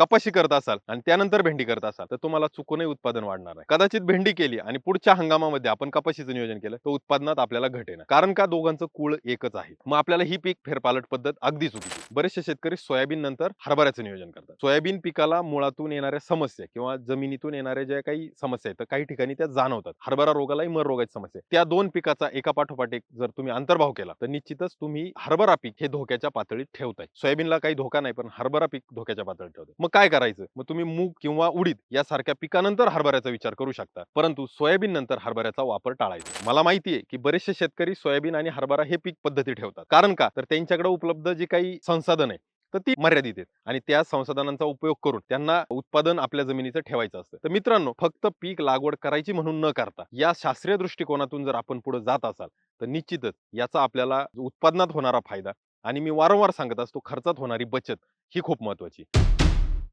कपाशी करत असाल आणि त्यानंतर भेंडी करत असाल तर तुम्हाला चुकूनही उत्पादन वाढणार नाही. कदाचित भेंडी केली आणि पुढच्या हंगामामध्ये आपण कपाशीचं नियोजन केलं तर उत्पादनात आपल्याला घटेना कारण का दोघांचं कुळ एकच आहे. मग आपल्याला ही पीक फेरपालट पद्धत अगदी चुकीची. बरेचसे शेतकरी सोयाबीन नंतर हरभऱ्याचं नियोजन करतात. सोयाबीन पिकाला मुळातून येणाऱ्या समस्या किंवा जमिनीतून येणाऱ्या ज्या काही समस्या आहेत तर काही ठिकाणी त्या जाणवतात. हरभरा रोगालाही मर रोगाची समस्या त्या दोन पिकाचा एका पाठोपाठ एक जर तुम्ही अंतर्भाव केला तर निश्चितच तुम्ही हरभरा पीक हे धोक्याच्या पातळीत ठेवताय. सोयाबीनला काही धोका नाही पण हरभरा पीक धोक्याच्या पातळीत ठेवतो मग काय करायचं? मग तुम्ही मूग किंवा उडीद यासारख्या पिकानंतर हरभऱ्याचा विचार करू शकता. परंतु सोयाबीन नंतर हरभऱ्याचा वापर टाळायचा. मला माहिती आहे की बरेचसे शेतकरी सोयाबीन आणि हरभरा हे पीक पद्धती ठेवतात. कारण का? तर त्यांच्याकडे उपलब्ध जी काही संसाधन आहे तर ती मर्यादित आहेत. आणि त्या संसाधनांचा उपयोग करून त्यांना उत्पादन आपल्या जमिनीचं ठेवायचं असतं. तर मित्रांनो फक्त पीक लागवड करायची म्हणून न करता या शास्त्रीय दृष्टिकोनातून जर आपण पुढे जात असाल तर निश्चितच याचा आपल्याला उत्पादनात होणारा फायदा आणि मी वारंवार सांगत असतो खर्चात होणारी बचत ही खूप महत्वाची